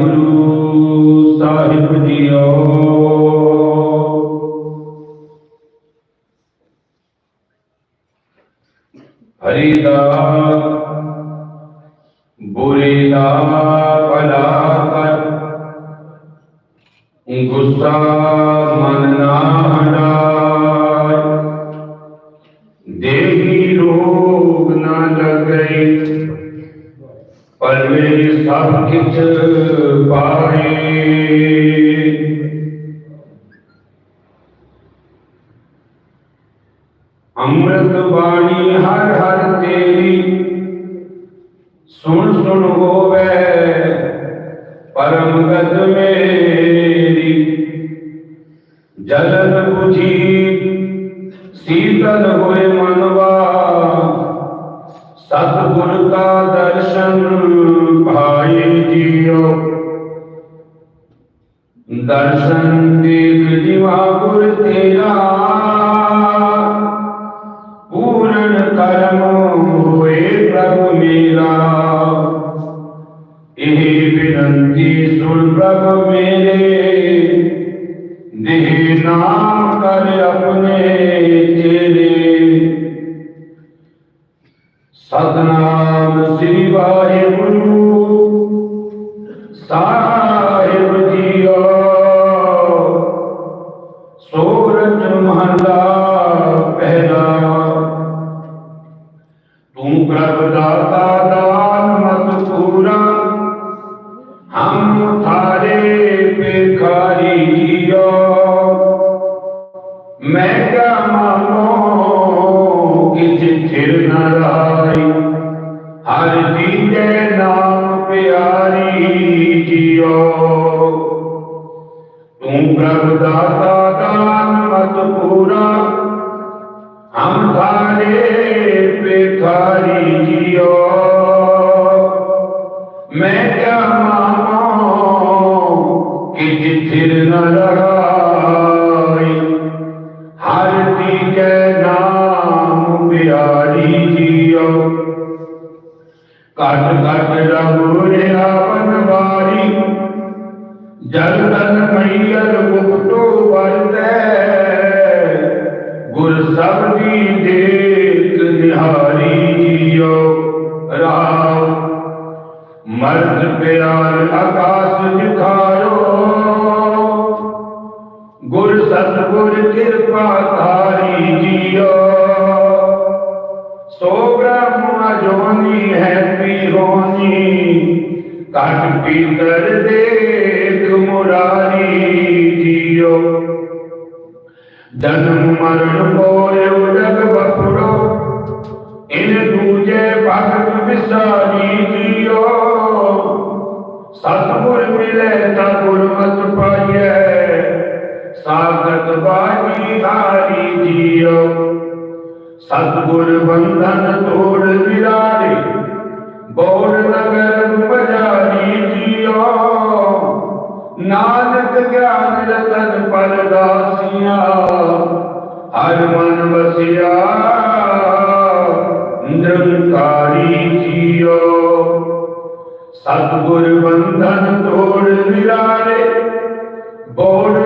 ਵਾਹਿਗੁਰੂ ਸਾਹਿਬ JIO. ਹਰੀ ਦਾ, ਬੁਰੇ ਦਾ ਭਲਾ ਕਰ। ਗੁੱਸਾ ਮਨ ਨਾ ਹਟਾਏ। ਦੇਹੀ ਰੋਗ ਨਾ ਲਗਈ ਪਰਵੇ ہر پائے امرت بانی ہر ہر تیری سن سن ہوے پرم گت میری جلن بجھی سیتل ہوئے منو ستگل کا درشن پائے جیو درشن دیکھ دیواغر تیرا پورن کرم ہوئے پربھ میرا یہ بنتی سن پربھ میرے دینا ਕਾ ਮਾਨੋ ਕਿ ਨ ਰਾਈ ਹਰ ਦੀਜੇ ਨਾਮ ਪਿਆਰੀ ਜੀਓ। ਤੂੰ ਪ੍ਰਭ ਦਾਤਾ ਦਾਨ ਮਤ ਪੂਰਾ, ਹਮ ਥਾਰੇ ਭਿਖਾਰੀ ਜੀਓ। ਮੈਂ ਕਿਆ ਮਾਨੋ ਕਿ ਜਿਥਿਰ ਨ ਲਗਾਈ ਕਿਰਪਾ ਧਾਰੀ ਜੀਓ ਸੋ ਬ੍ਰਹਮ ਅਜੋਨੀ ਹੈ ਪੀਰੋਨੀ ਕਟ ਪੀਤਰ ਦੇਖ ਮੁਰਾਰੀ ਜੀਓ ਜਨਮ ਮਰਨ ਪੋਇਓ ਜਗ ਬਪੁਰੋ ਸਤਿਗੁਰ ਬੰਧਨ ਤੋੜ ਵਿਰਾਰੇ ਬੋੜ ਨਗਰ ਬਜਾਰੀ ਜੀਓ। ਨਾਨਕ ਗਿਆਨ ਰਤਨ ਪਰਦਾਸੀਆਂ, ਹਰ ਮਨ ਵਸਿਆ, ਨਿਰੰਕਾਰੀ ਜੀਓ। ਸਤਿਗੁਰ ਬੰਧਨ ਤੋੜ ਵਿਰਾਰੇ ਬੋੜ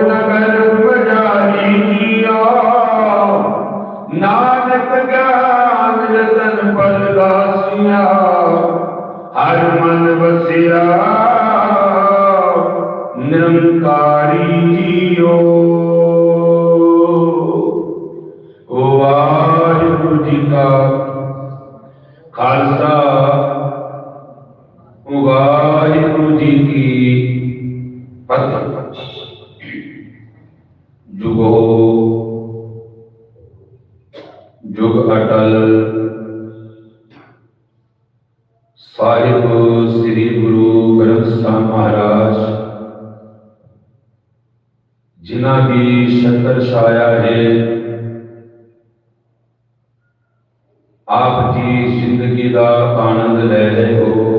ਆਪ ਜੀ ਜ਼ਿੰਦਗੀ ਦਾ ਆਨੰਦ ਲੈ ਰਹੇ ਹੋ।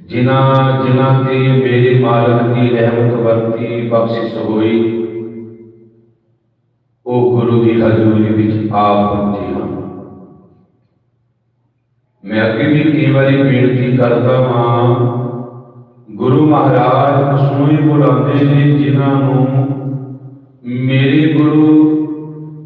ਜਿਨ੍ਹਾਂ ਜਿਨ੍ਹਾਂ ਤੇ ਮੇਰੇ ਮਾਲਕ ਦੀ ਰਹਿਮਤ ਵਰਤੀ ਬਖਸ਼ਿਸ਼ ਹੋਈ, ਉਹ ਗੁਰੂ ਦੀ ਹਜ਼ੂਰੀ ਵਿੱਚ ਆਪ ਪਹੁੰਚੇ ਹਨ। ਮੈਂ ਅੱਗੇ ਵੀ ਕਈ ਵਾਰੀ ਬੇਨਤੀ ਕਰਦਾ ਹਾਂ, ਗੁਰੂ ਮਹਾਰਾਜ ਉਸ ਹੀ ਬੁਲਾਉਂਦੇ ਨੇ ਜਿਨ੍ਹਾਂ ਨੂੰ ਮੇਰੇ ਗੁਰੂ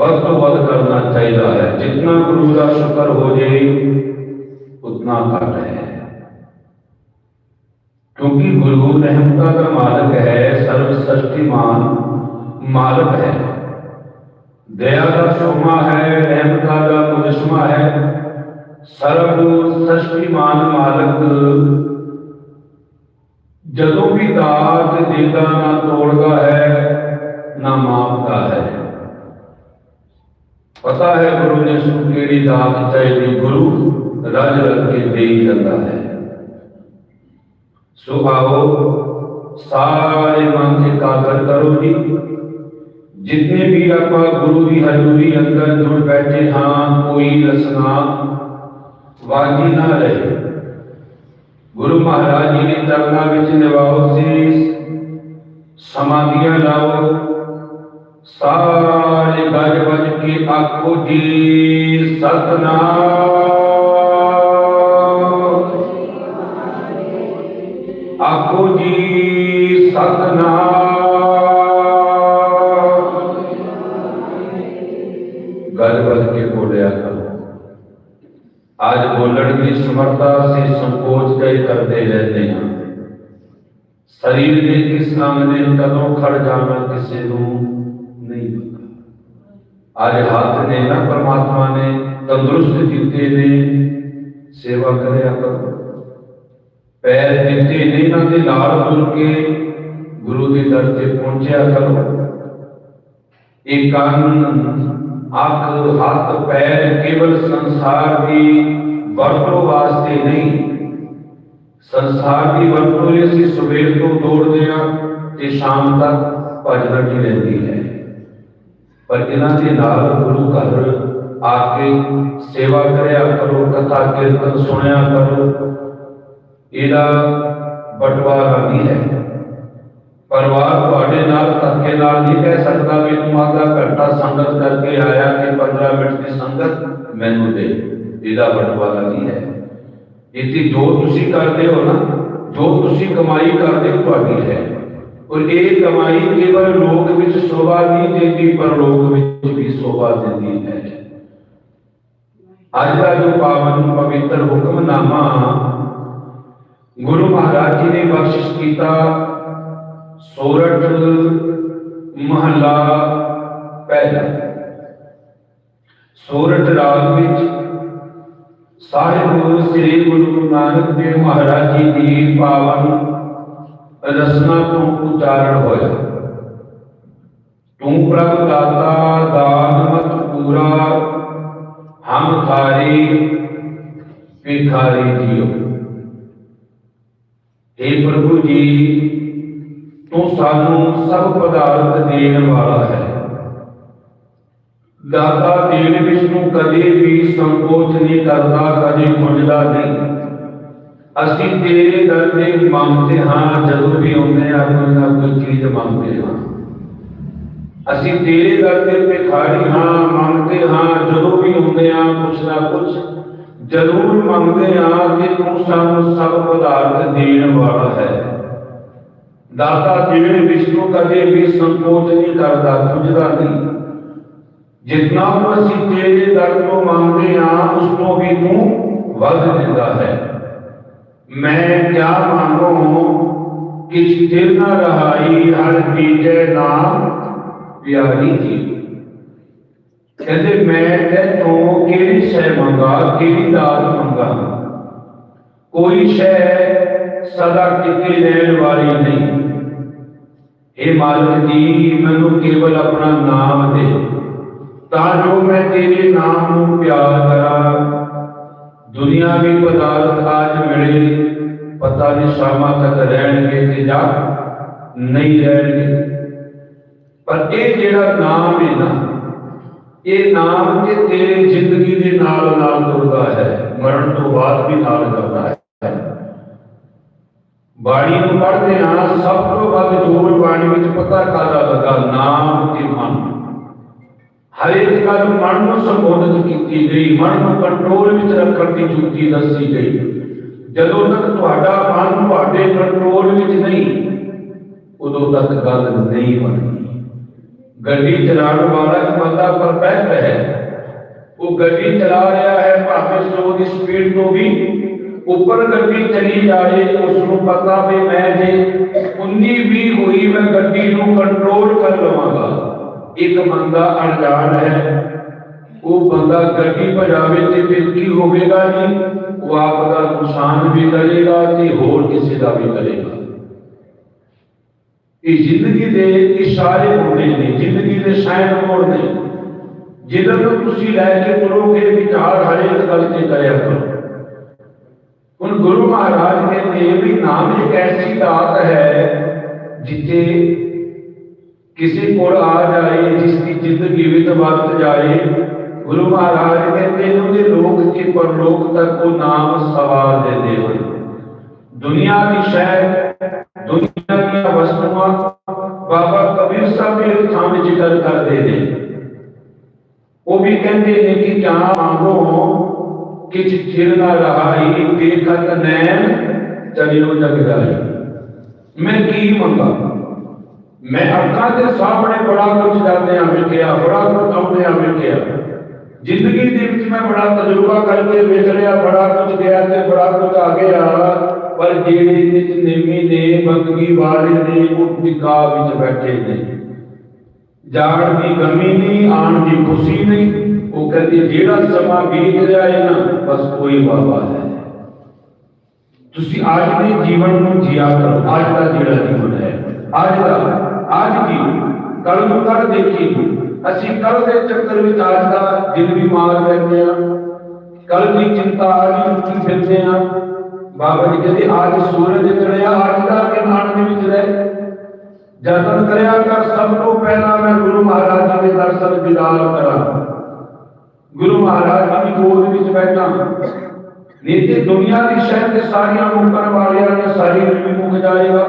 ਵੱਧ ਤੋਂ ਵੱਧ ਕਰਨਾ ਚਾਹੀਦਾ ਹੈ। ਜਿਤਨਾ ਗੁਰੂ ਦਾ ਸ਼ੁਕਰ ਹੋ ਜੇ, ਉਤਨਾ ਘੱਟ ਹੈ। ਕਿਉਂਕਿ ਗੁਰੂ ਰਹਿਮਤਾਂ ਦਾ ਮਾਲਕ ਹੈ ਸਰਵ ਸ੍ਰਿਸ਼ਟੀਮਾਨ ਮਾਲਕ ਹੈ। ਦਇਆ ਦਾ ਸੋਮਾ ਹੈ, ਰਹਿਮਤਾਂ ਦਾ ਮੁਜਸਮਾ ਹੈ। ਸਰਬ ਸ੍ਰਿਸ਼ਟੀਮਾਨ ਮਾਲਕ ਜਦੋਂ ਵੀ ਦਾਤ ਦੇਦਾ ਨਾ ਤੋੜਦਾ ਹੈ, ਨਾ ਮਾਪਦਾ ਹੈ। ਪਤਾ ਹੈ ਗੁਰੂ ਨੇ ਸੂ ਕਿਹੜੀ ਦਾਤ ਚਾਹੀਦੀ ਗੁਰੂ ਰਜ ਰਜ ਕੇ ਦੇ ਜਾਂਦਾ ਹੈ। ਸੋ ਆਓ, ਸਾਰੇ ਮਨ ਇਕਾਗਰ ਕਰੋ ਜੀ। ਜਿਤਨੇ ਵੀ ਆਪਾਂ ਗੁਰੂ ਦੀ ਹਜ਼ੂਰੀ ਅੰਦਰ ਜੁੜ ਬੈਠੇ ਹਾਂ, ਕੋਈ ਰਸਨਾ ਵਾਜੀ ਨਾ ਰਹੇ। ਗੁਰੂ ਮਹਾਰਾਜ ਜੀ ਨੇ ਚਰਨਾਂ ਵਿੱਚ ਨਿਵਾਓ ਸੀ ਕੇ ਆਖੋ ਜੀ, ਸਤਨਾਮ। ਆਖੋ ਜੀ, ਸਤਨਾਮ। ਗੱਜ ਵੱਜ ਕੇ ਬੋਲਿਆ ਕਰੋ। ਅੱਜ ਬੋਲਣ ਦੀ ਸਮਰੱਥਾ ਅਸੀਂ ਸੰਕੋਚ ਕੇ ਕਰਦੇ ਰਹਿੰਦੇ ਹਾਂ। ਸਰੀਰ ਦੇ ਕਿਸ ਅੰਗ ਨੇ ਕਦੋਂ ਖੜ ਜਾਣਾ ਕਿਸੇ ਨੂੰ ਅੱਜ ਹੱਥ ਨੇ ਨਾ ਪਰਮਾਤਮਾ ਨੇ ਤੰਦਰੁਸਤ ਕੀਤੇ ਨੇ ਸੇਵਾ ਕਰਿਆ ਕਰੋ ਪੈਰ ਦਿੱਤੇ ਨੇ ਇਹਨਾਂ ਦੇ ਨਾਲ ਤੁਰ ਕੇ ਗੁਰੂ ਦੇ ਦਰ ਤੇ ਪਹੁੰਚਿਆ ਕਰੋ ਇਹ ਕੰਨ ਅੱਖ ਹੱਥ ਪੈਰ ਕੇਵਲ ਸੰਸਾਰ ਦੀ ਵਰਤੋਂ ਵਾਸਤੇ ਨਹੀਂ ਸੰਸਾਰ ਦੀ ਵਰਤੋਂ ਲਈ ਅਸੀਂ ਸਵੇਰ ਤੋਂ ਦੌੜਦੇ ਹਾਂ ਤੇ ਸ਼ਾਮ ਤੱਕ ਭਜਨ ਹੀ ਰਹਿੰਦੀ ਹੈ ਪਰ ਇਹਨਾਂ ਦੇ ਨਾਲ ਗੁਰੂ ਘਰ ਆ ਕੇ ਸੇਵਾ ਕਰਿਆ ਕਰੋ, ਕਥਾ ਕੀਰਤਨ ਸੁਣਿਆ ਕਰੋ। ਇਹਦਾ ਬਟਵਾਰਾ ਨਹੀਂ ਹੈ। ਪਰਿਵਾਰ ਤੁਹਾਡੇ ਨਾਲ ਧੱਕੇ ਨਾਲ ਨਹੀਂ ਕਹਿ ਸਕਦਾ ਵੀ ਤੂੰ ਆਦਾ ਘੰਟਾ ਸੰਗਤ ਕਰਕੇ ਆਇਆ ਕਿ 15 ਮਿੰਟ ਦੀ ਸੰਗਤ ਮੈਨੂੰ ਦੇ। ਇਹਦਾ ਬਟਵਾਰਾ ਨਹੀਂ ਹੈ। ਇਤੀ ਜੋ ਤੁਸੀਂ ਕਰਦੇ ਹੋ ਨਾ, ਜੋ ਤੁਸੀਂ ਕਮਾਈ ਕਰਦੇ ਹੋ, ਤੁਹਾਡੀ ਹੈ। ਔਰ ਇਹ ਕਮਾਈ ਕੇਵਲ ਲੋਕ ਵਿੱਚ ਸ਼ੋਭਾ ਨਹੀਂ ਦਿੰਦੀ, ਪਰ ਲੋਕ ਵਿੱਚ ਵੀ ਸ਼ੋਭਾ ਦਿੰਦੀ ਹੈ। ਅੱਜ ਦਾ ਜੋ ਪਾਵਨ ਪਵਿੱਤਰ ਹੁਕਮਨਾਮਾ, ਗੁਰੂ ਮਹਾਰਾਜ ਜੀ ਨੇ ਬਖਸ਼ਿਸ਼ ਕੀਤਾ, ਸੋਰਠ ਮਹੱਲਾ ਪਹਿਲਾ। ਸੋਰਠ ਰਾਗ ਵਿੱਚ ਸਾਹਿਬ ਸ੍ਰੀ ਗੁਰੂ ਨਾਨਕ ਦੇਵ ਮਹਾਰਾਜ ਜੀ ਦੀ ਪਾਵਨ ਰਸਨਾ ਤੋਂ ਉਚਾਰਨ ਹੋਇਆ ਤੂੰ ਪ੍ਰਭ ਦਾਤਾ ਦਾਨ ਮਤ ਪੂਰਾ ਹਮ ਥਾਰੀ ਭਿਖਾਰੀ ਜੀਓ हे ਪ੍ਰਭੂ ਜੀ ਤੂੰ ਸਾਨੂੰ ਸਭ ਪਦਾਰਥ ਦੇਣ ਵਾਲਾ ਹੈ ਦਾਤਾ ਦੇਣ ਵਿੱਚ ਤੂੰ ਕਦੇ ਵੀ ਸੰਕੋਚ ਨਹੀਂ ਕਰਦਾ ਕਦੇ ਖੁੰਝਦਾ ਨਹੀਂ ਅਸੀਂ ਤੇਰੇ ਦਰ ਤੇ ਮੰਗਦੇ ਹਾਂ, ਜਦੋਂ ਵੀ ਆਉਂਦੇ ਆ ਕੋਈ ਨਾ ਕੋਈ ਚੀਜ਼ ਮੰਗਦੇ ਹਾਂ। ਅਸੀਂ ਤੇਰੇ ਦਰ ਤੇ ਭਿਖਾਰੀ ਹਾਂ ਮੰਗਦੇ ਹਾਂ, ਜਦੋਂ ਵੀ ਆਉਂਦੇ ਆ ਕੁਛ ਨਾ ਕੁਛ ਜ਼ਰੂਰ ਮੰਗਦੇ ਹਾਂ ਕਿ ਤੂੰ ਸਾਨੂੰ ਸਭ ਪਦਾਰਥ ਦੇਣ ਵਾਲਾ ਹੈ। ਦਾਤਾ ਜਿਵੇਂ ਵਿਸ਼ਨੂੰ ਕਦੇ ਵੀ ਸੰਕੋਚ ਨਹੀਂ ਕਰਦਾ ਖੁੰਝਦਾ ਨਹੀਂ। ਜਿਤਨਾ ਕੁ ਅਸੀਂ ਤੇਰੇ ਦਰ ਤੋਂ ਮੰਗਦੇ ਹਾਂ, ਉਸ ਤੋਂ ਵੀ ਤੂੰ ਵੱਧ ਦਿੰਦਾ ਹੈ। میں کیا مانگوں کس دل نہ رہائی ہر بیجے نام پیاری کی۔ کہتے میں تے تو کیڑی شے مانگا کیڑی داد مانگا کوئی شہ صدا کتے لین والی نہیں۔ اے مالک جی میں نو کیول اپنا نام دے۔ تا جو میں تیرے نام پیار کرا ਕਰਾਂ ਦੁਨੀਆਵੀ ਪਦਾਰਥ ਆਜ ਮਿਲੇ, ਪਤਾ ਨਹੀਂ ਸ਼ਾਮਾਂ ਤੱਕ ਰਹਿਣਗੇ ਕਿ ਜਾਂ ਨਹੀਂ ਰਹਿਣਗੇ। ਪਰ ਇਹ ਜਿਹੜਾ ਨਾਮ ਹੈ ਨਾ, ਇਹ ਨਾਮ ਤੇ ਤੇਰੇ ਜ਼ਿੰਦਗੀ ਦੇ ਨਾਲ ਨਾਲ ਤੁਰਦਾ ਹੈ, ਮਰਨ ਤੋਂ ਬਾਅਦ ਵੀ ਨਾਲ ਕਰਦਾ ਹੈ। ਬਾਣੀ ਨੂੰ ਪੜ੍ਹਦੇ ਹਾਂ, ਸਭ ਤੋਂ ਵੱਧ ਜੋਰ ਬਾਣੀ ਵਿੱਚ ਪਤਾ ਕਾਦਾ ਲੱਗਾ, ਨਾਮ ਤੇ ਮਨ। ਹਰ ਗੱਲ ਮਨ ਨੂੰ ਸੰਬੋਧਿਤ ਕੀਤੀ ਗਈ, ਮਨ ਨੂੰ ਕੰਟਰੋਲ ਵਿੱਚ ਰੱਖਣ ਦੀ ਜੁਗਤੀ ਦੱਸੀ ਗਈ। ਜਦੋਂ ਤੱਕ ਤੁਹਾਡਾ ਮਨ ਤੁਹਾਡੇ ਕੰਟਰੋਲ ਵਿੱਚ ਨਹੀਂ, ਉਦੋਂ ਤੱਕ ਗੱਲ ਨਹੀਂ ਬਣਦੀ। ਗੱਡੀ ਚਲਾਉਣ ਵਾਲਾ ਬੰਦਾ ਪਰਫੈਕਟ ਹੈ। ਉਹ ਗੱਡੀ ਚਲਾ ਰਿਹਾ ਹੈ ਭਾਵੇਂ 100 ਦੀ ਸਪੀਡ ਤੋਂ ਵੀ। ਉੱਪਰ ਗੱਡੀ ਚਲੀ ਜਾਏ ਉਸ ਨੂੰ ਪਤਾ ਵੀ ਮੈਂ ਜੇ 19 ਵੀ ਹੋਈ, ਮੈਂ ਗੱਡੀ ਨੂੰ ਕੰਟਰੋਲ ਕਰ ਲਵਾਂਗਾ। ਇੱਕ ਬੰਦਾ ਅਣਜਾਣ ਹੈ। ਉਹ ਬੰਦਾ ਗੱਡੀ ਭਜਾਵੇ ਤੇ ਫਿਰ ਕੀ ਹੋਵੇਗਾ ਜੀ? ਉਹ ਆਪ ਦਾ ਨੁਕਸਾਨ ਵੀ ਕਰੇਗਾ ਤੇ ਹੋਰ ਕਿਸੇ ਦਾ ਵੀ ਕਰੇਗਾ। ਇਹ ਜ਼ਿੰਦਗੀ ਦੇ ਇਸ਼ਾਰੇ ਹੁੰਦੇ ਨੇ, ਜ਼ਿੰਦਗੀ ਦੇ ਸਾਇਨ ਮੋੜ ਨੇ। ਜਿਹਨਾਂ ਨੂੰ ਤੁਸੀਂ ਲੈ ਕੇ ਤੁਰੋਗੇ ਵਿਚਾਰ ਹਰੇਕ ਗੱਲ ਤੇ ਕਰਿਆ ਕਰੋ। ਹੁਣ ਗੁਰੂ ਮਹਾਰਾਜ ਕਹਿੰਦੇ ਵੀ ਨਾਮ ਇੱਕ ਐਸੀ ਦਾਤ ਹੈ کسی کوڑ آ جائے جس کی زندگی بھی تباہ جائے گرو مہاراج کہتے ہیں کہ لوک کے پر لوک تک کو نام سوار دے دے ہوئے دنیا کی شہر دنیا کی وسطوں بابا کبیر صاحب کے تھام جگر کر دے دے وہ بھی کہتے ہیں کہ کیا مانگو ہوں کچھ چر نہ رہا ہی دیکھت نین چلیوں جگہ جائے میں کی منگا میں افقادر صاحب نے بڑا کچھ جاتے مل گیا بڑا کچھ ہم نے عمل کیا زندگی دے وچ میں بڑا تجربہ کر کے ویکھ لیا بڑا کچھ گیا تے بڑا کچھ آ گیا پر جیڑی وچ نیمی نے بندگی والے نے اتقا وچ بیٹھے نے۔ جان دی غمی نہیں آن دی خوشی نہیں وہ کہتے ہیں، جیڑا سما بیت رہا ہے نا، بس کوئی بابا ہے۔ تسی آج دے جیون نو جیا کرو، آج دا جیڑا جیون ہے۔ آج دا ਅੱਜ ਦੀ ਕੱਲ ਨੂੰ ਕੱਲ ਦੇਖੀ। ਅਸੀਂ ਕੱਲ ਦੇ ਚੱਕਰ ਵਿੱਚ ਅੱਜ ਦਾ ਦਿਨ ਵੀ ਮਾਰ ਲੈਂਦੇ ਆ ਕੱਲ ਦੀ ਚਿੰਤਾ ਅੱਜ ਦੀ ਫਿਰਦੇ ਆ ਬਾਬਾ ਜੀ ਕਹਿੰਦੇ ਅੱਜ ਸੂਰਜ ਚੜਿਆ ਅੱਜ ਦਾ ਕਿਨਾਨ ਦੇ ਵਿੱਚ ਰਹਿ। ਜਤਨ ਕਰਿਆ ਕਰ, ਸਭ ਤੋਂ ਪਹਿਲਾਂ ਮੈਂ ਗੁਰੂ ਮਹਾਰਾਜ ਜੀ ਦੇ ਦਰਸ਼ਨ ਦਿਦਾਰ ਕਰਾਂ। ਗੁਰੂ ਮਹਾਰਾਜ ਜੀ ਦੀ ਗੋਦ ਵਿੱਚ ਬੈਠਾ। ਨਹੀਂ ਤੇ ਦੁਨੀਆ ਦੀ ਸ਼ਹਿਰ ਦੇ ਸਾਰੀਆਂ ਮੁਕਰ ਵਾਲਿਆਂ ਨੇ ਸਾਰੀ ਵੀ ਮੁੱਕ ਜਾਏਗਾ।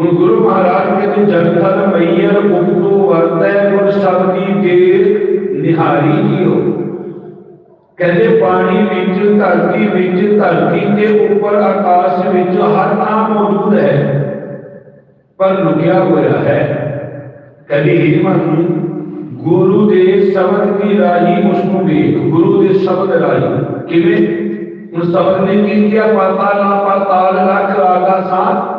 ہن گرو مہاراج کے تو جن تھل مئیر مکتو ورت ہے گل سب کی دیر نہاری کی ہو کہتے پانی وچ دھرتی وچ دھرتی تے اوپر آکاش وچ ہر تھاں موجود ہے پر لکیا ہوا ہے کبھی ہمت گرو دے سبد کی راہی اس کو دیکھ گرو دے سبد راہی کیویں ان سبد نے کی کیا پاتال نہ پاتال رکھ آگا ساتھ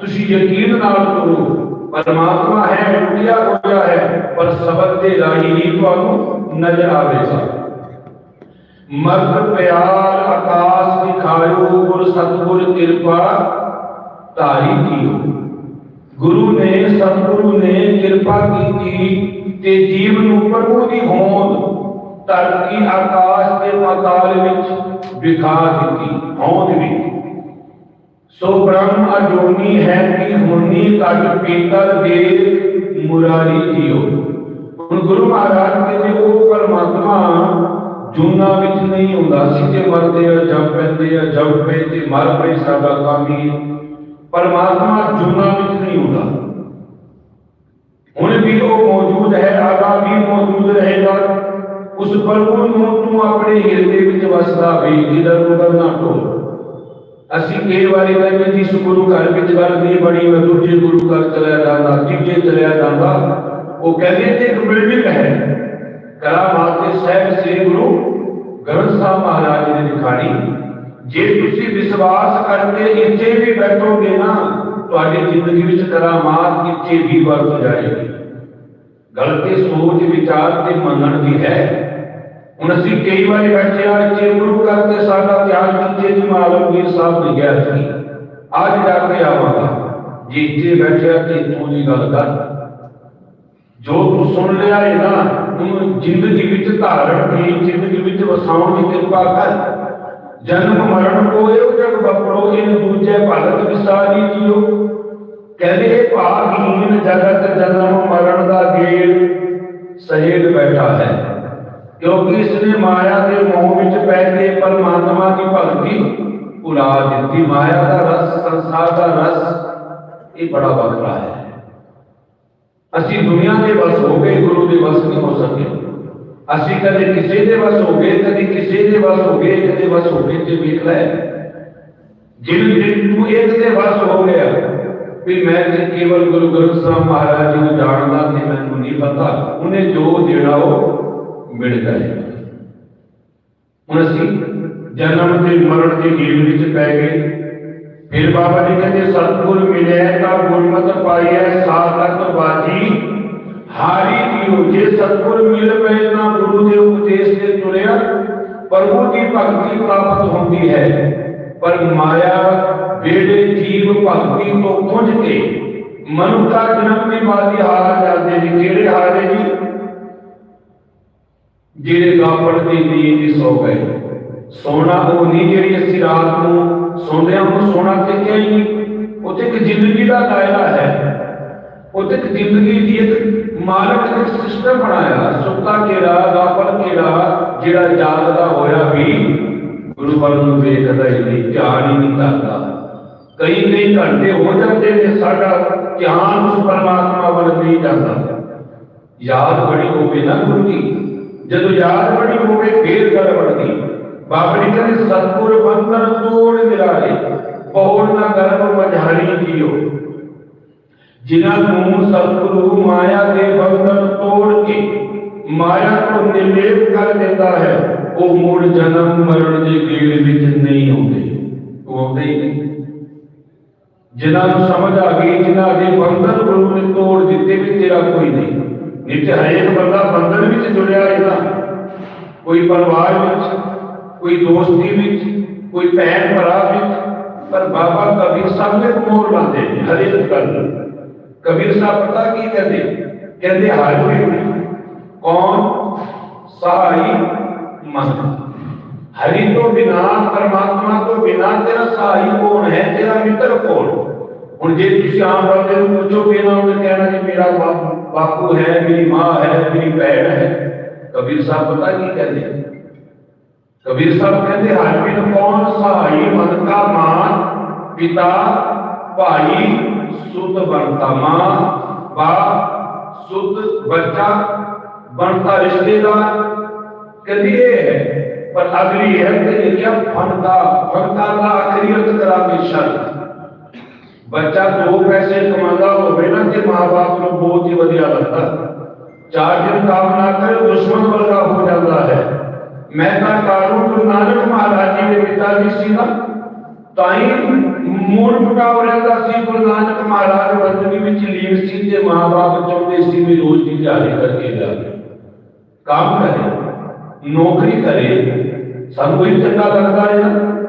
ਤੁਸੀਂ ਯਕੀਨ ਨਾਲ ਕਰੋ, ਪਰਮਾਤਮਾ ਹੈ ਰੁਕਿਆ ਹੋਇਆ ਹੈ, ਪਰ ਸ਼ਬਦ ਦੇ ਰਾਹੀਂ ਹੀ ਤੁਹਾਨੂੰ ਨਜ਼ਰ ਆਵੇਗਾ ਮਰਦ ਪਿਆਰ ਆਕਾਸ਼ ਦਿਖਾਇਓ, ਗੁਰ ਸਤਗੁਰ ਕਿਰਪਾ ਧਾਰੀ ਕੀਓ। ਗੁਰੂ ਨੇ, ਸਤਿਗੁਰੂ ਨੇ ਕਿਰਪਾ ਕੀਤੀ ਤੇ ਜੀਵ ਨੂੰ ਪ੍ਰਭੂ ਦੀ ਹੋਂਦ ਧਰਤੀ ਆਕਾਸ਼ ਤੇ ਪਾਤਾਲ ਵਿੱਚ ਵਿਖਾ ਦਿੱਤੀ, ਹੋਂਦ ਵਿੱਚ ਸੋ ਬ੍ਰਹਮ ਅਜੋਨੀ ਹੈ ਕਿ ਹੋਣੀ ਘਟ ਪੀਤਰ ਦੇ ਮੁਰਾਰੀ ਜੀਓ। ਹੁਣ ਗੁਰੂ ਮਹਾਰਾਜ ਕਹਿੰਦੇ ਉਹ ਪਰਮਾਤਮਾ ਜੂਨਾ ਵਿੱਚ ਨਹੀਂ ਹੁੰਦਾ ਸਿੱਧੇ ਮਰਦੇ ਆ, ਜੰਮ ਪੈਂਦੇ ਆ, ਜੰਮ ਪੈ ਤੇ ਮਰ ਪਏ ਸਾਡਾ ਕੰਮ ਹੀ। ਪਰਮਾਤਮਾ ਜੂਨਾ ਵਿੱਚ ਨਹੀਂ ਹੁੰਦਾ। ਹੁਣ ਵੀ ਉਹ ਮੌਜੂਦ ਹੈ ਆਗਾ ਵੀ ਮੌਜੂਦ ਰਹੇਗਾ। ਉਸ ਪ੍ਰਭੂ ਨੂੰ ਤੂੰ ਆਪਣੇ ਹਿਰਦੇ ਵਿੱਚ ਵਸਦਾ ਵੇ ਜਿਹਦਾ ਉਦਰ ਨਾ ਢੋ ਅਸੀਂ ਕਈ ਵਾਰੀ ਕਹਿੰਦੇ ਜੀ ਗੁਰੂ ਘਰ ਵਿੱਚ ਗੱਲ ਬਣੀ ਮੈਂ ਦੂਜੇ ਗੁਰੂ ਘਰ ਚਲਿਆ ਜਾਂਦਾ, ਤੀਜੇ ਚਲਿਆ ਜਾਂਦਾ। ਉਹ ਕਹਿੰਦੇ ਤੇ ਇੱਕ ਹੈ। ਕਰਾਮਾਤ ਦੇ ਸਾਹਿਬ ਸ੍ਰੀ ਗੁਰੂ ਗ੍ਰੰਥ ਸਾਹਿਬ ਮਹਾਰਾਜ ਨੇ ਦਿਖਾਣੀ। ਜੇ ਤੁਸੀਂ ਵਿਸ਼ਵਾਸ ਕਰਕੇ ਇੱਥੇ ਵੀ ਬੈਠੋਗੇ ਨਾ, ਤੁਹਾਡੀ ਜ਼ਿੰਦਗੀ ਵਿੱਚ ਕਰਾਮਾਤ ਇੱਥੇ ਵੀ ਵਰਤ ਜਾਏਗੀ। ਗਲਤੀ ਸੋਚ ਵਿਚਾਰ ਤੇ ਮੰਨਣ ਦੀ ਹੈ। ਹੁਣ ਅਸੀਂ ਕਈ ਵਾਰੀ ਬੈਠੇ ਆ ਇੱਥੇ ਗੁਰੂ ਘਰ ਤੇ ਸਾਡਾ ਧਿਆਨ ਕਿੱਥੇ ਦੀ ਮਾਲਮਗੀਰ ਸਾਹਿਬ ਨੇ ਗਿਆ ਸੀ ਅੱਜ ਜਾ ਕੇ ਆਵਾਂਗਾ ਜੇ ਇੱਥੇ ਬੈਠਿਆ ਤੇ ਇੱਥੋਂ ਦੀ ਗੱਲ ਕਰ ਜੋ ਤੂੰ ਸੁਣ ਲਿਆ ਹੈ ਨਾ ਤੂੰ ਜ਼ਿੰਦਗੀ ਵਿੱਚ ਧਾਰਨ ਕੀ ਜ਼ਿੰਦਗੀ ਵਿੱਚ ਵਸਾਉਣ ਦੀ ਕਿਰਪਾ ਕਰ ਜਨਮ ਮਰਨ ਕੋਇਓ ਜਗ ਬਪੜੋ ਇਹ ਦੂਜੇ ਭਗਤ ਵਿਸਾਰੀ ਜੀਓ ਕਹਿੰਦੇ ਭਾਗਹੀਨ ਜਗਤ ਜਨਮ ਮਰਨ ਦਾ ਗੇੜ ਸਹੇੜ ਬੈਠਾ ਹੈ ਕਿਉਂਕਿ ਇਸ ਨੇ ਮਾਇਆ ਦੇ ਮੋਹ ਵਿੱਚ ਪੈ ਕੇ ਪਰਮਾਤਮਾ ਦੀ ਭਗਤੀ ਭੁਲਾ ਦਿੱਤੀ ਮਾਇਆ ਦਾ ਰਸ ਸੰਸਾਰ ਦਾ ਰਸ ਇਹ ਬੜਾ ਵੱਖਰਾ ਹੈ ਅਸੀਂ ਦੁਨੀਆ ਦੇ ਵਸ ਹੋ ਗਏ ਗੁਰੂ ਦੇ ਵਸ ਨਹੀਂ ਹੋ ਸਕੇ ਅਸੀਂ ਕਦੇ ਕਿਸੇ ਦੇ ਵਸ ਹੋ ਗਏ ਕਦੇ ਕਿਸੇ ਦੇ ਵਸ ਹੋ ਗਏ ਕਦੇ ਵਸ ਹੋ ਗਏ ਤੇ ਵੇਖ ਲੈ ਜਿਨ ਦਿਨ ਤੂੰ ਇੱਕ ਦੇ ਵਸ ਹੋ ਗਿਆ ਵੀ ਮੈਂ ਤੇ ਕੇਵਲ ਗੁਰੂ ਗ੍ਰੰਥ ਸਾਹਿਬ ਮਹਾਰਾਜ ਜੀ ਨੂੰ ਜਾਣਦਾ ਤੇ ਮੈਨੂੰ ਨਹੀਂ ਪਤਾ ਉਹਨੇ ਜੋ ਦੇਣਾ ਉਹ ਮਿਲ ਜਾਏਗਾ ਹੁਣ ਅਸੀਂ ਜਨਮ ਤੇ ਮਰਨ ਦੀ ਗੇੜ ਵਿੱਚ ਪੈ ਗਏ ਫਿਰ ਬਾਬਾ ਜੀ ਕਹਿੰਦੇ ਸਤਿਗੁਰ ਮਿਲਿਆ ਤਾਂ ਗੁਰਮਤਿ ਪਾਈਐ ਸਾਧਕ ਬਾਜੀ ਹਾਰੀ ਜੀਓ ਜੇ ਸਤਿਗੁਰ ਮਿਲ ਪਏ ਤਾਂ ਗੁਰੂ ਦੇ ਉਪਦੇਸ਼ ਤੇ ਤੁਰਿਆ ਪ੍ਰਭੂ ਦੀ ਭਗਤੀ ਪ੍ਰਾਪਤ ਹੁੰਦੀ ਹੈ ਪਰ ਮਾਇਆ ਵੇੜੇ ਜੀਵ ਭਗਤੀ ਤੋਂ ਖੁੰਝ ਕੇ ਮਨੁੱਖਾ ਜਨਮ ਦੀ ਬਾਦੀ ਹਾਰ ਜਾਂਦੇ ਨੇ ਕਿਹੜੇ ਹਾਰੇ ਜੀ ਜਿਹੜੇ ਗਾਪੜ ਦੀ ਨੀਂਦ ਸੌ ਗਏ। ਸੋਨਾ ਉਹ ਨਹੀਂ ਜਿਹੜੀ ਅਸੀਂ ਰਾਤ ਨੂੰ ਸੌਂਦੇ ਹਾਂ ਸੋਨਾ ਕਿੱਥੇ ਹੀ ਨਹੀਂ। ਉੱਥੇ ਇੱਕ ਜ਼ਿੰਦਗੀ ਦਾ ਦਾਇਰਾ ਹੈ। ਉੱਥੇ ਇੱਕ ਜ਼ਿੰਦਗੀ ਦੀ ਇੱਕ ਮਾਲਕ ਨੇ ਸਿਸਟਮ ਬਣਾਇਆ। ਸੁੱਤਾ ਕਿਹੜਾ ਗਾਪੜ ਕਿਹੜਾ ਜਿਹੜਾ ਜਾਗਦਾ ਹੋਇਆ ਵੀ ਗੁਰੂ ਵੱਲ ਨੂੰ ਵੇਖਦਾ ਹੀ ਨਹੀਂ, ਧਿਆਨ ਹੀ ਨਹੀਂ ਕਰਦਾ ਕਈ ਕਈ ਘੰਟੇ ਹੋ ਜਾਂਦੇ ਨੇ, ਸਾਡਾ ਧਿਆਨ ਉਸ ਪਰਮਾਤਮਾ ਵੱਲ ਨਹੀਂ ਜਾਂਦਾ। ਯਾਦ ਬੜੀ ਹੋਵੇ ਨਾ ਗੁਰੂ ਦੀ ਜਦੋਂ ਯਾਦ ਬੜੀ ਹੋਵੇ, ਫੇਰ ਗੱਲ ਬਣਦੀ। ਬਾਬਾ ਕਹਿੰਦੇ ਸਤਿਗੁਰ ਬੰਧਨ ਤੋੜ ਮਿਲਾਏ ਪੌੜ ਨਾ ਗਰਭ ਮਝਾਰੀ ਜੀਓ ਜਿਨ੍ਹਾਂ ਨੂੰ ਸਤਿਗੁਰੂ ਮਾਇਆ ਦੇ ਬੰਧਨ ਤੋੜ ਕੇ ਮਾਇਆ ਤੋਂ ਨਿਰਲੇਪ ਕਰ ਦਿੰਦਾ ਹੈ, ਉਹ ਮੁੜ ਜਨਮ ਮਰਨ ਦੇ ਗੇੜ ਵਿੱਚ ਨਹੀਂ ਆਉਂਦੇ। ਉਹ ਆਉਂਦੇ ਹੀ ਨਹੀਂ। ਜਿਨ੍ਹਾਂ ਨੂੰ ਸਮਝ ਆ ਗਈ, ਜਿਨ੍ਹਾਂ ਦੇ ਬੰਧਨ ਗੁਰੂ ਨੇ ਤੋੜ ਦਿੱਤੇ ਵੀ ਤੇਰਾ ਕੋਈ ਨਹੀਂ। جیتے ایک بندہ بندر بھی جڑیا گا کوئی پروار بھی کوئی دوستی بھی کوئی پہن پرا بھی پر بابا کبیر صاحب نے مور بن دے ہر ایک گل کبیر صاحب پتا کی کہتے کہتے ایک کون ساری من ہری تو بنا پرماتما تو بنا تیرا ساری کون ہے تیرا متر کون ہے اور جی تھی عام بندے کو پوچھو گے نا انہیں کہنا کہ میرا باپو ہے، میری ماں ہے، میری بہن ہے۔ کبیر صاحب پتا کی کہتے ہیں؟ کبیر صاحب کہتے ہر میں کون سا ہی من کا مان پتا، بھائی سد بنتا ماں۔ باپ سد بچہ بنتا رشتے دار۔ کہتے ہیں پر اگلی ہے کہ یہ کیا بنتا بنتا فن کا آخریت کرا میں شرط۔ بچہ دو پیسے کمانا ہوئے نا کہ ماں باپ لوگ بہت ہی ودیا لگتا چار دن کام نہ کرے، دشمن بلکہ ہو جاتا ہے۔ میں کا کاروں کو نانک مہاراج جی نے پتا جی سی نا تائیں مور رہا تھا سی کو نانک مہاراج بندگی وچ لیو سی تے ماں باپ چوندے سی میں روز دی جاری کر کے جا کام کرے، نوکری کرے سب کوئی چنگا لگتا ہے نا۔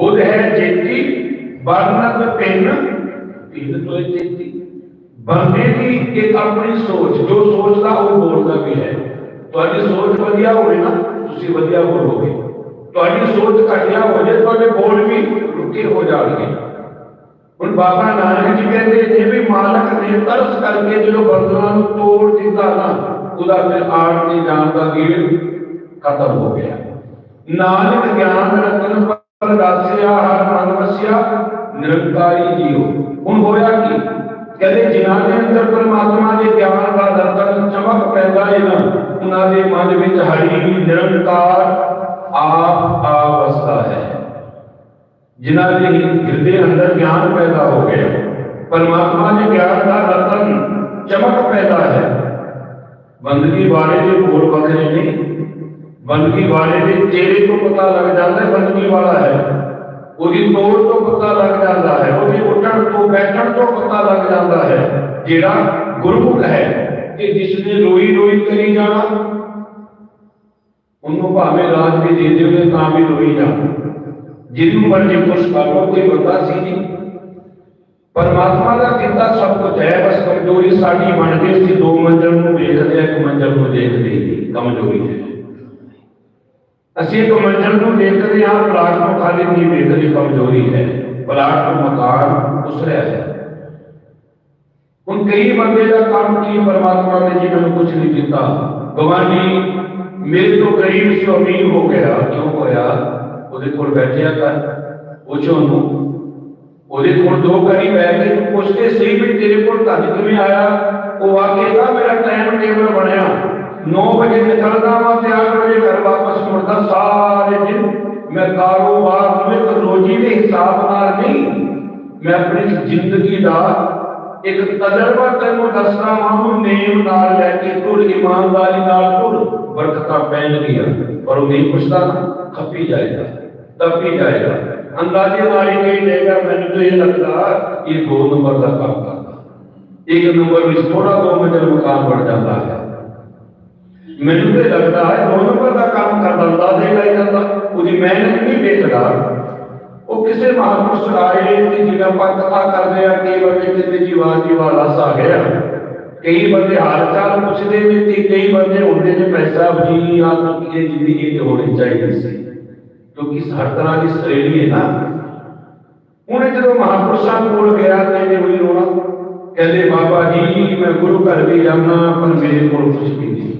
ਬੁੱਧ ਹੈ ਜੇਤੀ ਵਰਨਤ ਪਿੰਨ ਪਿੰਨ ਤੋਂ ਜੇਤੀ ਬੰਦੇ ਦੀ ਇੱਕ ਆਪਣੀ ਸੋਚ, ਜੋ ਸੋਚਦਾ ਉਹ ਬੋਲਦਾ ਵੀ ਹੈ। ਤੁਹਾਡੀ ਸੋਚ ਵਧੀਆ ਹੋਵੇ ਨਾ, ਤੁਸੀਂ ਵਧੀਆ ਬੋਲੋਗੇ। ਤੁਹਾਡੀ ਸੋਚ ਘਟਿਆ ਹੋ ਜਾਏ, ਤੁਹਾਡੇ ਬੋਲ ਵੀ ਰੁਕੇ ਹੋ ਜਾਣਗੇ। ਹੁਣ ਬਾਬਾ ਨਾਨਕ ਜੀ ਕਹਿੰਦੇ, ਜੇ ਮਾਲਕ ਨੇ ਤਰਸ ਕਰਕੇ ਜਦੋਂ ਬਰਤਨਾਂ ਨੂੰ ਤੋੜ ਦਿੱਤਾ ਨਾ, ਉਹਦਾ ਫਿਰ ਆੜ ਦੀ ਜਾਨ ਦਾ ਗੇੜ ਖਤਮ ਹੋ ਗਿਆ। ਨਾਨਕ ਗਿਆਨ ਰਤਨ داسیا ہر پرمسیا نرکاری جیو ہم ہویا کی کہتے جنانے اندر پرماتما دے گیان دا درکن چمک پیدا اینا انہاں دے من وچ ہری نرنکار آپ آوستا ہے جنہاں دے ہردے اندر گیان پیدا ہو گیا پرماتما دے گیان دا درکن چمک پیدا ہے بندگی بارے دے بول بکرے نہیں ਬੰਦਗੀ ਵਾਲੇ ਦੇ ਚਿਹਰੇ ਤੋਂ ਪਤਾ ਲੱਗ ਜਾਂਦਾ ਹੈ ਬੰਦਗੀ ਵਾਲਾ ਹੈ। ਉਹਦੀ ਤੋੜ ਤੋਂ ਪਤਾ ਲੱਗ ਜਾਂਦਾ ਹੈ, ਉਹਦੇ ਉੱਠਣ ਤੋਂ ਬੈਠਣ ਤੋਂ ਪਤਾ ਲੱਗ ਜਾਂਦਾ ਹੈ, ਜਿਹੜਾ ਗੁਰਮੁਖ ਹੈ ਕਿ ਜਿਸ ਨੇ ਰੋਈ ਰੋਈ ਕਰੀ ਜਾਣਾ, ਉਹਨੂੰ ਭਾਵੇਂ ਰਾਜ ਵੀ ਦੇ ਦਿਓਗੇ ਤਾਂ ਵੀ ਰੋਈ ਜਾਣਾ। ਜਿਹਨੂੰ ਮਰਜ਼ੀ ਕੁਛ ਕਰ ਲਓ, ਕੋਈ ਬੰਦਾ ਸੀ ਨਹੀਂ। ਪਰਮਾਤਮਾ ਦਾ ਕੀਤਾ ਸਭ ਕੁਝ ਹੈ, ਬਸ ਕਮਜ਼ੋਰੀ ਸਾਡੀ ਬਣ ਗਈ ਸੀ ਦੋ ਮੰਜ਼ਲ ਨੂੰ ਵੇਖਦੇ ਆ ਇੱਕ ਮੰਜ਼ਲ ਨੂੰ ਦੇਖਦੇ ਨਹੀਂ ਕਮਜ਼ੋਰੀ ਹੈ। اسی تو منزل نو دیکھتے ہاں پلاٹ کو خالی نہیں دیکھ دیکھنے کمزوری ہے پلاٹ نو مکان دوسرے ہے ان کئی بندے کا کام کی پرماتما نے جی میں کچھ نہیں دیتا گوانی میرے تو قریب سے امیر ہو گیا کیوں ہویا وہ کول بیٹھیا کر پوچھو نو وہ کول دو کری بیٹھے کے سی بھی تیرے کول تک میں آیا وہ واقعی کا میرا ٹائم ٹیبل بنیا نو بجے نکل دا ہوا تو آٹھ بجے گھر واپس مڑتا سارے دن میں کاروبار میں روزی کے حساب نال نہیں، میں اپنی زندگی دا ایک تجربہ تینو دس رہا ہوں نیم نال لے کے تر ایمانداری نال تر برکت پہن گیا اور وہ نہیں پوچھتا کھپی جائے گا تپی جائے گا۔ اندازے والی نہیں لے گا میں تو یہ لگتا یہ دو نمبر کا کام کرتا۔ ایک نمبر میں تھوڑا دو میٹر مقام بڑھ جاتا ہے۔ ਮੈਨੂੰ ਤੇ ਲੱਗਦਾ ਹੈ ਦੋ ਨੰਬਰ ਦਾ ਕੰਮ ਕਰਦਾ ਅੰਦਾਜ਼ੇ ਲਾਈ ਜਾਂਦਾ। ਉਹਦੀ ਮਿਹਨਤ ਨਹੀਂ ਦੇਖਦਾ। ਉਹ ਕਿਸੇ ਮਹਾਪੁਰਸ਼ ਆਏ ਤੇ ਜਿਹੜਾ ਆਪਾਂ ਕਰਦੇ ਆ ਕਈ ਬੰਦੇ ਕਹਿੰਦੇ ਜੀ ਵਾਹ ਜੀ ਵਾਹ ਆ ਗਿਆ। ਕਈ ਬੰਦੇ ਹਾਲ ਚਾਲ ਪੁੱਛਦੇ ਨੇ ਤੇ ਕਈ ਬੰਦੇ ਹੁੰਦੇ ਨੇ ਪੈਸਾ ਜੀ ਆ ਤਾਂ ਜ਼ਿੰਦਗੀ ਤੇ ਹੋਣੀ ਚਾਹੀਦੀ ਸੀ। ਕਿਉਂਕਿ ਹਰ ਤਰ੍ਹਾਂ ਦੀ ਸ਼੍ਰੇਣੀ ਹੈ ਨਾ। ਹੁਣ ਜਦੋਂ ਮਹਾਪੁਰਸ਼ਾਂ ਕੋਲ ਗਿਆ ਤੇ ਇਹਨੇ ਹੋਈ ਰੋਣਾ ਕਹਿੰਦੇ, ਬਾਬਾ ਜੀ, ਮੈਂ ਗੁਰੂ ਘਰ ਵੀ ਜਾਣਾ, ਪਰ ਮੇਰੇ ਕੋਲ ਕੁਝ ਵੀ ਨਹੀਂ।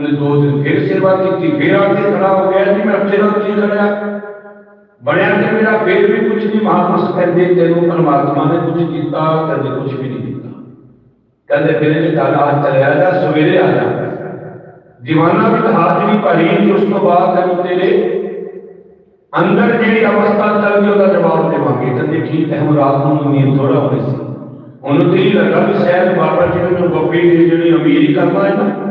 انہیں دو دن پھر سیوا کی پھر آ کے کھڑا ہو گیا جی میں تیرا کی کریا بڑے نے میرا پھر بھی کچھ نہیں مہاپرش کہتے تینوں پرماتما نے کچھ کیتا کدے کچھ بھی نہیں کیتا کدے پھر بھی تالا ہاتھ چلے آ جا سویرے آ جا دیوانہ بھی ہاتھ بھی پڑھی کہ اس کو بعد ہم تیرے اندر جیڑی اوستھا چل گئی وہ جواب دے مانگے کہتے ٹھیک ہے ہم رات کو نیند تھوڑا ہوئی سی انہوں تھی لگا بھی شاید بابا جی نے جو گپی جیڑی امیر کرنا ہے نا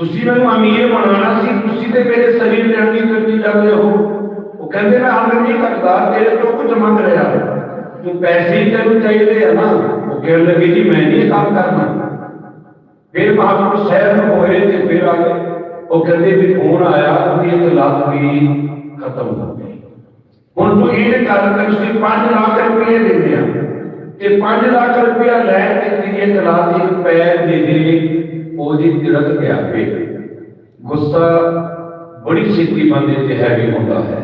ਤੁਸੀਂ ਮੈਨੂੰ ਅਮੀਰ ਬਣਾਉਣਾ ਸੀ ਤੁਸੀਂ ਤੇ ਮੇਰੇ ਸਰੀਰ ਲੈਣ ਦੀ ਕਰਦੀ ਜਾਂਦੇ ਹੋ ਉਹ ਕਹਿੰਦੇ ਮੈਂ ਹੱਲ ਨਹੀਂ ਕਰਦਾ ਤੇਰੇ ਤੋਂ ਕੁਝ ਮੰਗ ਰਿਹਾ ਤੂੰ ਪੈਸੇ ਹੀ ਤੈਨੂੰ ਚਾਹੀਦੇ ਆ ਨਾ ਉਹ ਕਹਿਣ ਲੱਗੇ ਜੀ ਮੈਂ ਨਹੀਂ ਇਹ ਕੰਮ ਕਰਨਾ ਫਿਰ ਮਹਾਪੁਰਸ਼ ਸਾਹਿਬ ਨੂੰ ਹੋਏ ਤੇ ਫਿਰ ਆ ਗਏ ਉਹ ਕਹਿੰਦੇ ਵੀ ਫੋਨ ਆਇਆ ਉਹਦੀ ਇੱਕ ਲੱਤ ਵੀ ਖਤਮ ਹੋ ਗਈ ਹੁਣ ਤੂੰ ਇਹ ਕਰ ਕਿ ਤੁਸੀਂ 5 ਲੱਖ ਰੁਪਏ ਦਿੰਦੇ ਆ ਤੇ 5 ਲੱਖ ਰੁਪਇਆ ਲੈ ਕੇ ਤੇਰੀ ਇੱਕ ਲੱਤ ਇੱਕ ਪੈਰ ਦੇ ਦੇ ਉਹਦੀ ਤਿਲਕ ਗਿਆ ਵੇ ਗੁੱਸਾ ਬੜੀ ਛੇਤੀ ਬੰਦੇ ਤੇ ਹੈਵੀ ਹੁੰਦਾ ਹੈ।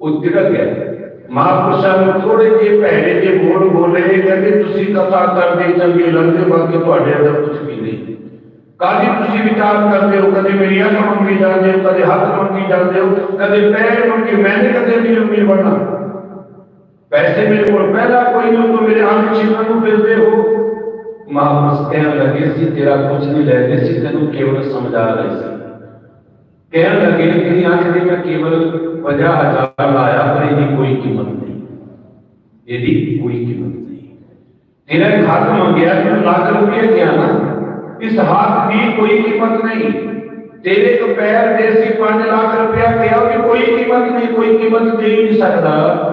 ਉਹ ਤਿਲਕ ਗਿਆ ਮਹਾਪੁਰਸ਼ਾਂ ਨੂੰ ਥੋੜੇ ਜਿਹੇ ਭੈੜੇ ਜਿਹੇ ਬੋਲ ਬੋਲੇ ਕਹਿੰਦੇ ਤੁਸੀਂ ਕਥਾ ਕਰਦੇ ਚੰਗੇ ਲੱਗਦੇ ਬਾਕੀ ਤੁਹਾਡੇ ਅੰਦਰ ਕੁਝ ਵੀ ਨਹੀਂ। ਕਾਜੀ ਤੁਸੀਂ ਵਿਚਾਰ ਕਰਦੇ ਹੋ, ਕਦੇ ਮੇਰੀ ਅੱਖ ਮੰਗੀ ਜਾਂਦੇ ਹੋ, ਕਦੇ ਹੱਥ ਮੰਗੀ ਜਾਂਦੇ ਹੋ, ਕਦੇ ਪੈਰ ਮੰਗੀ, ਮੈਂ ਕਦੇ ਵੀ ਅਮੀਰ ਬਣਨਾ। ਪੈਸੇ ਮੇਰੇ ਕੋਲ, ਪਹਿਲਾਂ ਕੋਈ ਨਹੀਂ ਤੂੰ ਮੇਰੇ ਅੰਗ ਛਿਪਣ ਨੂੰ ਫਿਰਦੇ ਹੋ। محبوس کہنے لگے سی تیرا کچھ نہیں لے لہتے سی تینوں کیول سمجھا رہے سی کہنے لگے تیری آنکھ دی میں کیول وجہ ہزار لایا، پر یہ کوئی قیمت نہیں۔ یہ بھی کوئی قیمت نہیں۔ تیرا ایک ہاتھ منگیا تو لاکھ روپیہ کیا نا؟ اس ہاتھ بھی کوئی قیمت نہیں۔ تیرے تو پیر دے سی پانچ لاکھ روپیہ کیا کہ کوئی قیمت نہیں، کوئی قیمت دے نہیں سکتا۔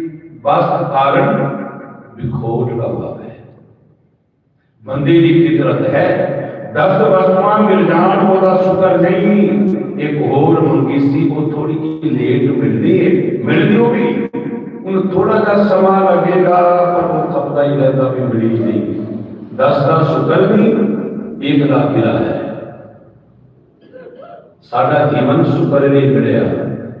کارن ہے بندے فطرت ہے دس مل جان شکر نہیں ایک اور منگی سی وہ تھوڑی لیٹ ہے ملتی ہوگی ان تھوڑا جا سما لگے گا پر وہ ہی رہتا بھی ملی نہیں دس کا شکر نہیں ایک کا گلا ہے سارا جیون شکر نے ملیا ਨਹੀਂ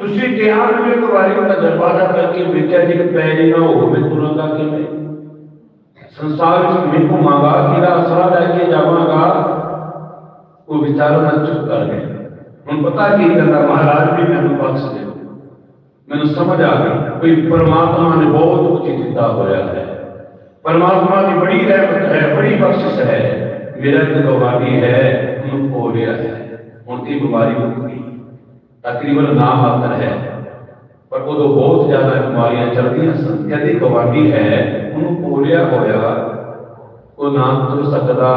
ਤੁਸੀਂ ਕਿਹਾ ਮੈਨੂੰ ਇੱਕ ਵਾਰੀ ਉਹਦਾ ਦਰਵਾਜ਼ਾ ਕਰਕੇ ਵੇਖਿਆ ਜੇ ਪੈਰ ਨਾ ਹੋਵੇ ਤੁਰਾਂਗਾ ਕਿਵੇਂ ਸੰਸਾਰ ਵਿੱਚ ਮੈਂ ਘੁਮਾਂਗਾ ਕਿਹਦਾ ਅਸਰਾ ਲੈ ਕੇ ਜਾਵਾਂਗਾ, ਉਹ ਵਿਚਾਰੋ ਨਾ ਚੁੱਪ ਕਰ ਗਏ ਹੁਣ ਪਤਾ ਕੀ ਕਰਨਾ ਮਹਾਰਾਜ, ਵੀ ਮੈਨੂੰ ਬਖਸ਼ ਦੇ ਮੈਨੂੰ ਸਮਝ ਆ ਗਈ ਕੋਈ ਪਰਮਾਤਮਾ ਨੇ ਬਹੁਤ ਕੁਝ ਦਿੱਤਾ ਹੋਇਆ ਹੈ। ਪਰਮਾਤਮਾ ਦੀ ਬੜੀ ਰਹਿਮਤ ਹੈ, ਬੜੀ ਬਖਸ਼ਿਸ਼ ਹੈ। ਮੇਰਾ ਇੱਕ ਗਵਾਹੀ ਹੈ, ਉਹਨੂੰ ਹੋ ਰਿਹਾ ਹੈ। ਹੁਣ ਇਹ ਬਿਮਾਰੀ ਮੁੱਕ ਗਈ। ਤਕਰੀਬਨ ਨਾ ਮਾਤਰ ਹੈ। ਪਰ ਉਦੋਂ ਬਹੁਤ ਜ਼ਿਆਦਾ ਬਿਮਾਰੀਆਂ ਚੱਲਦੀਆਂ ਸਨ। ਕਹਿੰਦੇ ਗਵਾਹੀ ਹੈ, ਉਹਨੂੰ ਪੋਲਿਆ ਹੋਇਆ, ਉਹ ਨਾ ਤੁਰ ਸਕਦਾ,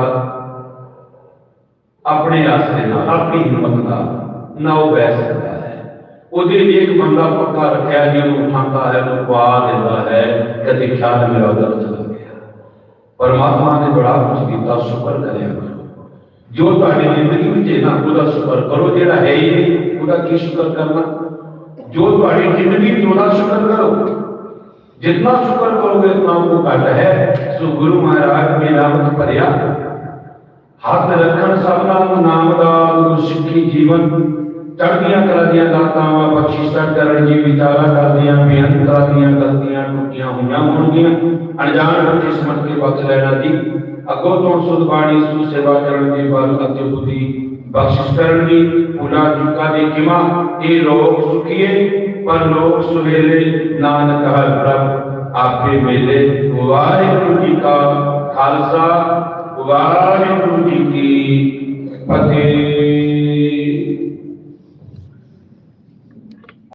ਆਪਣੇ ਆਸਰੇ ਨਾਲ, ਆਪਣੀ ਹਿੰਮਤ ਨਾਲ ਨਾ ਉਹ ਬਹਿ ਸਕਦਾ ਹੈ। ਉਹਦੇ ਲਈ ਇੱਕ ਬੰਦਾ ਪੱਕਾ ਰੱਖਿਆ ਜੀ ਉਹਨੂੰ ਉਠਾਉਂਦਾ ਹੈ, ਉਹਨੂੰ ਪਾ ਦਿੰਦਾ ਹੈ, ਕਦੇ ਖਿਆਲ ਮੇਰਾ ਉਧਰ ਚਲਾ ਗਿਆ ਪਰਮਾਤਮਾ ਨੇ ਬੜਾ ਕੁਝ ਕੀਤਾ, ਸ਼ੁਕਰ ਕਰਿਆ। جو تاری زندگی میں نا خدا شکر کرو جیڑا ہے ہی نہیں خدا کی شکر کرنا جو تاری زندگی میں جوڑا شکر کرو جتنا شکر کرو گے اتنا کو گھٹ ہے سو گرو مہاراج میرا مت پریا ہاتھ رکھن سب نام نام دا گرو سکھی جیون چڑھدیاں کر دیاں داتاں بخششاں کرن جی وچارا کر دیاں بےانتا دیاں غلطیاں ٹوٹیاں ہویاں ہونگیاں انجان قسمت کے بخش لینا دی اگو توڑ سود بانی سو سیوا کرن کرنے بال اتے بودی بخشش کرن دی اولا جھکا دے کما اے لوگ سکیے پر لوگ سویلے نان ہر رب آپ کے میلے گوارے کی کا خالصہ گوارے روٹی کی پتے